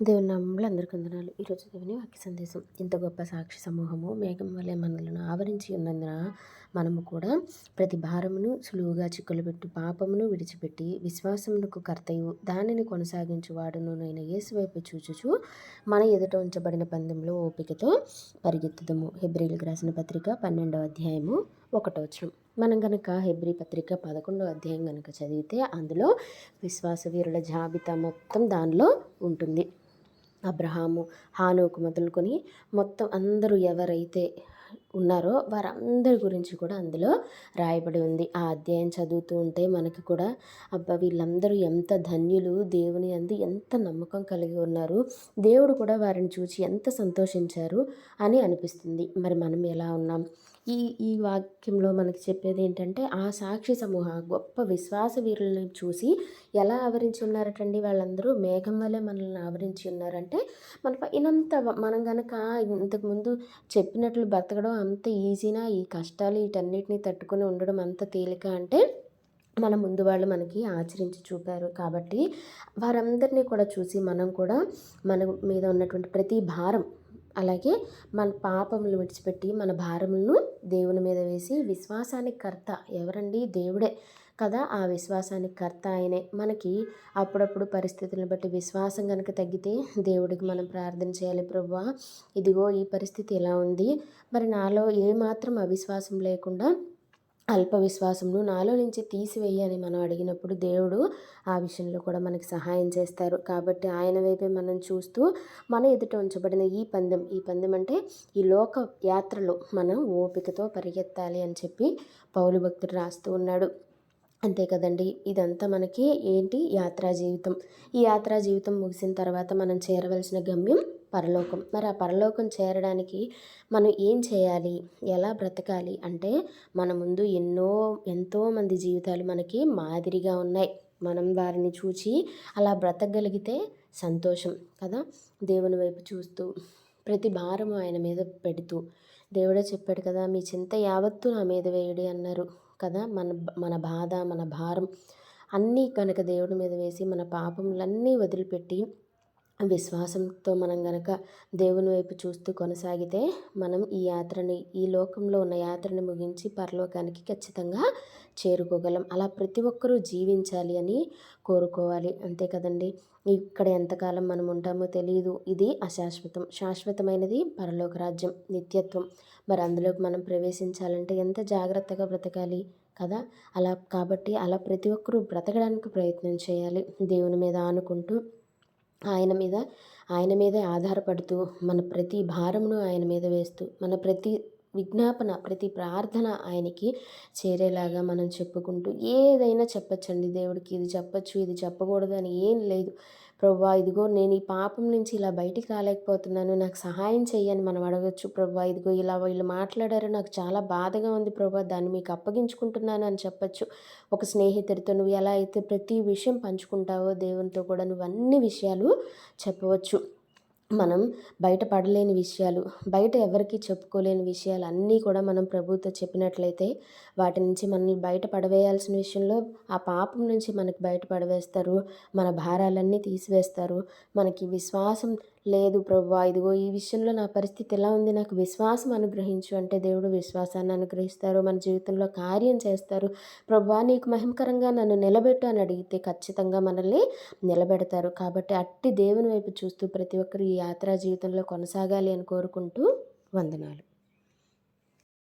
దేవుని నామంలో అందరికీ వందనాలు ఈరోజు దేవుని వాక్య సందేశం. ఇంత గొప్ప సాక్షి సమూహము మేఘం వలె మనలను ఆవరించి ఉన్నందున మనము కూడా ప్రతి భారమును సులువుగా చిక్కులు పెట్టి పాపమును విడిచిపెట్టి విశ్వాసమునకు కర్తయు. దానిని కొనసాగించువాడును నేను యేసు వైపు చూచుచు మన ఎదుట ఉంచబడిన పందెంలో ఓపికతో పరిగెత్తుదము. హెబ్రిల్కి రాసిన పత్రిక పన్నెండవ అధ్యాయము ఒకటో వచనం. మనం కనుక హెబ్రి పత్రిక పదకొండో అధ్యాయం కనుక చదివితే అందులో విశ్వాస వీరుల జాబితా మొత్తం దానిలో ఉంటుంది. అబ్రహాము హానుకు మొదలుకొని మొత్తం అందరూ ఎవరైతే ఉన్నారో వారందరి గురించి కూడా అందులో రాయబడి ఉంది. ఆ అధ్యాయం చదువుతూ ఉంటే మనకి కూడా అబ్బా వీళ్ళందరూ ఎంత ధన్యులు దేవుని అందు ఎంత నమ్మకం కలిగి ఉన్నారు దేవుడు కూడా వారిని చూసి ఎంత సంతోషించారు అని అనిపిస్తుంది. మరి మనం ఎలా ఉన్నాం? ఈ ఈ వాక్యంలో మనకి చెప్పేది ఏంటంటే ఆ సాక్షి సమూహ గొప్ప విశ్వాస వీరుల్ని చూసి ఎలా ఆవరించి ఉన్నారటండి వాళ్ళందరూ? మేఘం వల్లే మనల్ని ఆవరించి ఉన్నారంటే మన పైనంత మనం కనుక ఇంతకుముందు చెప్పినట్లు బ్రతకడం అంత ఈజీనా? ఈ కష్టాలు వీటన్నిటిని తట్టుకుని ఉండడం అంత తేలిక అంటే మన ముందు వాళ్ళు మనకి ఆచరించి చూపారు. కాబట్టి వారందరినీ కూడా చూసి మనం కూడా మన మీద ఉన్నటువంటి ప్రతి భారం అలాగే మన పాపములు విడిచిపెట్టి మన భారములను దేవుని మీద వేసి విశ్వాసానికి కర్త ఎవరండి? దేవుడే కదా. ఆ విశ్వాసానికి కర్త ఆయనే. మనకి అప్పుడప్పుడు పరిస్థితులను బట్టి విశ్వాసం కనుక తగ్గితే దేవుడికి మనం ప్రార్థన చేయాలి. ప్రభా ఇదిగో ఈ పరిస్థితి ఎలా ఉంది. మరి నాలో ఏమాత్రం అవిశ్వాసం లేకుండా అల్ప విశ్వాసమును నాలో నుంచి తీసివేయని మనం అడిగినప్పుడు దేవుడు ఆ విషయంలో కూడా మనకి సహాయం చేస్తారు. కాబట్టి ఆయన వైపే మనం చూస్తూ మన ఎదుట ఉంచబడిన ఈ పందెం ఈ పందెం అంటే ఈ లోక యాత్రలో మనం ఓపికతో పరిగెత్తాలి అని చెప్పి పౌలు భక్తుడు రాస్తూ ఉన్నాడు. అంతే కదండి ఇదంతా మనకి ఏంటి? యాత్రా జీవితం ఈ యాత్రా జీవితం ముగిసిన తర్వాత మనం చేరవలసిన గమ్యం పరలోకం. మరి ఆ పరలోకం చేరడానికి మనం ఏం చేయాలి? ఎలా బ్రతకాలి? అంటే మన ముందు ఎన్నో ఎంతోమంది జీవితాలు మనకి మాదిరిగా ఉన్నాయి. మనం వారిని చూచి అలా బ్రతకగలిగితే సంతోషం కదా? దేవుని వైపు చూస్తూ ప్రతి భారం ఆయన మీద పెడుతూ. దేవుడే చెప్పాడు కదా మీ చింత యావత్తు నా మీద వేయడి అన్నారు కదా? మన మన బాధ మన భారం అన్నీ కనుక దేవుడి మీద వేసి మన పాపములన్నీ వదిలిపెట్టి విశ్వాసంతో మనం గనక దేవుని వైపు చూస్తూ కొనసాగితే మనం ఈ యాత్రని ఈ లోకంలో ఉన్న యాత్రని ముగించి పరలోకానికి ఖచ్చితంగా చేరుకోగలం. అలా ప్రతి ఒక్కరూ జీవించాలి అని కోరుకోవాలి. అంతే కదండి. ఇక్కడ ఎంతకాలం మనం ఉంటామో తెలియదు ఇది అశాశ్వతం. శాశ్వతమైనది పరలోక రాజ్యం నిత్యత్వం. మరి అందులోకి మనం ప్రవేశించాలంటే ఎంత జాగ్రత్తగా బ్రతకాలి కదా? అలా కాబట్టి అలా ప్రతి ఒక్కరూ బ్రతకడానికి ప్రయత్నం చేయాలి. దేవుని మీద ఆనుకుంటూ ఆయన మీద ఆయన మీదే ఆధారపడుతూ మన ప్రతి భారమును ఆయన మీద వేస్తూ మన ప్రతి విజ్ఞాపన ప్రతి ప్రార్థన ఆయనకి చేరేలాగా మనం చెప్పుకుంటూ ఏదైనా చెప్పచ్చండి దేవుడికి. ఇది చెప్పచ్చు ఇది చెప్పకూడదు అని ఏం లేదు. ప్రభా ఇదిగో నేను ఈ పాపం నుంచి ఇలా బయటికి రాలేకపోతున్నాను నాకు సహాయం చెయ్యని మనం అడగచ్చు. ప్రభా ఇదిగో ఇలా వీళ్ళు మాట్లాడారు నాకు చాలా బాధగా ఉంది ప్రభా దాన్ని మీకు అప్పగించుకుంటున్నాను అని చెప్పచ్చు. ఒక స్నేహితుడితో నువ్వు ఎలా అయితే ప్రతి విషయం పంచుకుంటావో దేవునితో కూడా నువ్వు అన్ని విషయాలు చెప్పవచ్చు. మనం బయటపడలేని విషయాలు బయట ఎవరికి చెప్పుకోలేని విషయాలు అన్నీ కూడా మనం ప్రభుతో చెప్పినట్లయితే వాటి నుంచి మనల్ని బయట పడవేయాల్సిన విషయంలో ఆ పాపం నుంచి మనకి బయట పడవేస్తారు. మన భారాలన్నీ తీసివేస్తారు. మనకి విశ్వాసం లేదు ప్రభువా ఇదిగో ఈ విషయంలో నా పరిస్థితి ఎలా ఉంది? నాకు విశ్వాసం అనుగ్రహించు. అంటే దేవుడు విశ్వాసాన్ని అనుగ్రహిస్తారు మన జీవితంలో కార్యం చేస్తారు. ప్రభువా నీకు మహిమకరంగా నన్ను నిలబెట్టు అని అడిగితే ఖచ్చితంగా మనల్ని నిలబెడతారు. కాబట్టి అట్టి దేవుని వైపు చూస్తూ ప్రతి ఒక్కరు ఈ యాత్రా జీవితంలో కొనసాగాలి అని కోరుకుంటూ వందనాలు.